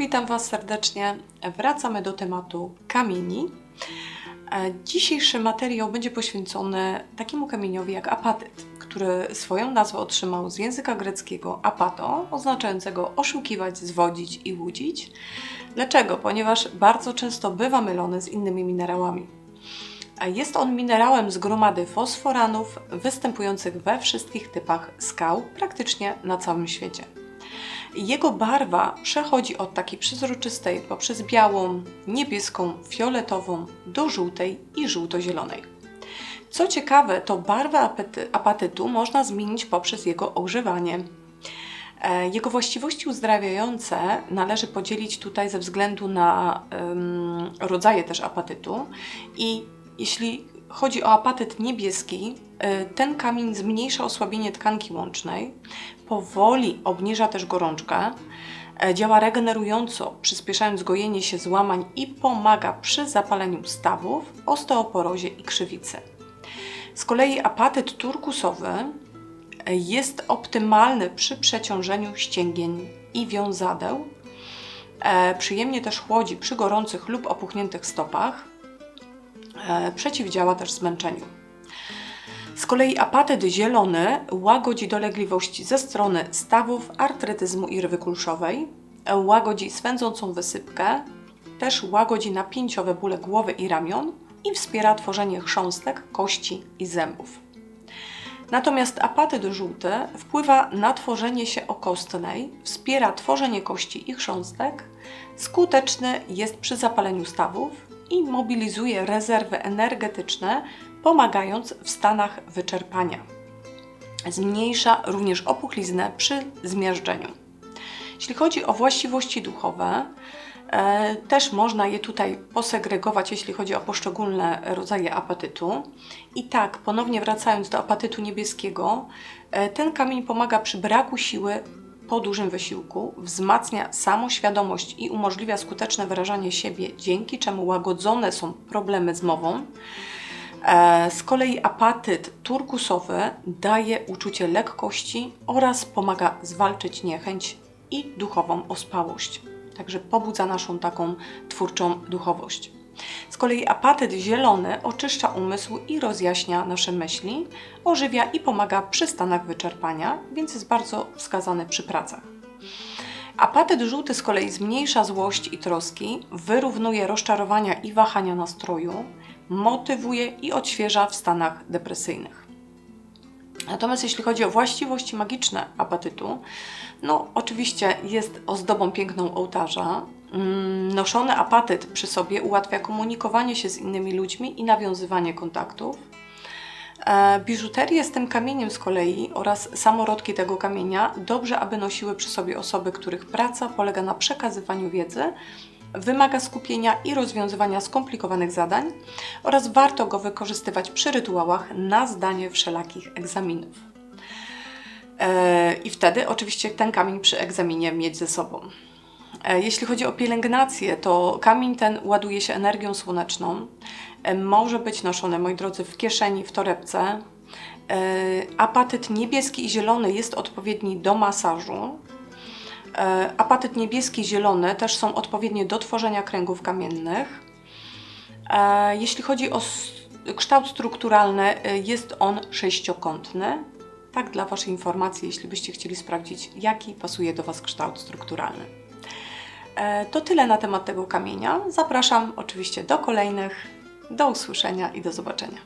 witam Was serdecznie. Wracamy do tematu kamieni. E, Dzisiejszy materiał będzie poświęcony takiemu kamieniowi jak apatyt, który swoją nazwę otrzymał z języka greckiego apato, oznaczającego oszukiwać, zwodzić i łudzić. Dlaczego? Ponieważ bardzo często bywa mylony z innymi minerałami. A Jest on minerałem z gromady fosforanów występujących we wszystkich typach skał, praktycznie na całym świecie. Jego barwa przechodzi od takiej przezroczystej poprzez białą, niebieską, fioletową do żółtej i żółto-zielonej. Co ciekawe, to barwę apatytu można zmienić poprzez jego ogrzewanie. E, Jego właściwości uzdrawiające należy podzielić tutaj ze względu na rodzaje też apatytu. I jeśli chodzi o apatyt niebieski, e, ten kamień zmniejsza osłabienie tkanki łącznej, powoli obniża też gorączkę, e, działa regenerująco, przyspieszając gojenie się złamań i pomaga przy zapaleniu stawów, osteoporozie i krzywicy. Z kolei apatyt turkusowy jest optymalny przy przeciążeniu ścięgień i wiązadeł. Przyjemnie też chłodzi przy gorących lub opuchniętych stopach. E, przeciwdziała też zmęczeniu. Z kolei apatyt zielony łagodzi dolegliwości ze strony stawów, artrytyzmu i rwy kulszowej, e, łagodzi swędzącą wysypkę, też łagodzi napięciowe bóle głowy i ramion i wspiera tworzenie chrząstek, kości i zębów. Natomiast apatyt żółty wpływa na tworzenie się okostnej, wspiera tworzenie kości i chrząstek, skuteczny jest przy zapaleniu stawów i mobilizuje rezerwy energetyczne, pomagając w stanach wyczerpania. Zmniejsza również opuchliznę przy zmiażdżeniu. Jeśli chodzi o właściwości duchowe, e, też można je tutaj posegregować, jeśli chodzi o poszczególne rodzaje apetytu. I tak, ponownie wracając do apetytu niebieskiego, e, ten kamień pomaga przy braku siły po dużym wysiłku, wzmacnia samoświadomość i umożliwia skuteczne wyrażanie siebie, dzięki czemu łagodzone są problemy z mową. E, Z kolei apatyt turkusowy daje uczucie lekkości oraz pomaga zwalczyć niechęć i duchową ospałość. Także pobudza naszą taką twórczą duchowość. Kolei apatyt zielony oczyszcza umysł i rozjaśnia nasze myśli, ożywia i pomaga przy stanach wyczerpania, więc jest bardzo wskazany przy pracach. Apatyt żółty z kolei zmniejsza złość i troski, wyrównuje rozczarowania i wahania nastroju, motywuje i odświeża w stanach depresyjnych. Natomiast jeśli chodzi o właściwości magiczne apatytu, no oczywiście jest ozdobą piękną ołtarza. Mm, Noszony apatyt przy sobie ułatwia komunikowanie się z innymi ludźmi i nawiązywanie kontaktów. E, Biżuterię z tym kamieniem z kolei oraz samorodki tego kamienia dobrze, aby nosiły przy sobie osoby, których praca polega na przekazywaniu wiedzy, wymaga skupienia i rozwiązywania skomplikowanych zadań oraz warto go wykorzystywać przy rytuałach na zdanie wszelakich egzaminów. E, I wtedy oczywiście ten kamień przy egzaminie mieć ze sobą. E, Jeśli chodzi o pielęgnację, to kamień ten ładuje się energią słoneczną. E, Może być noszony, moi drodzy, w kieszeni, w torebce. E, Apatyt niebieski i zielony jest odpowiedni do masażu. Apatyt niebieski i zielony też są odpowiednie do tworzenia kręgów kamiennych. Jeśli chodzi o kształt strukturalny, jest on sześciokątny. Tak dla Waszej informacji, jeśli byście chcieli sprawdzić, jaki pasuje do Was kształt strukturalny. E, To tyle na temat tego kamienia. Zapraszam oczywiście do kolejnych. Do usłyszenia i do zobaczenia.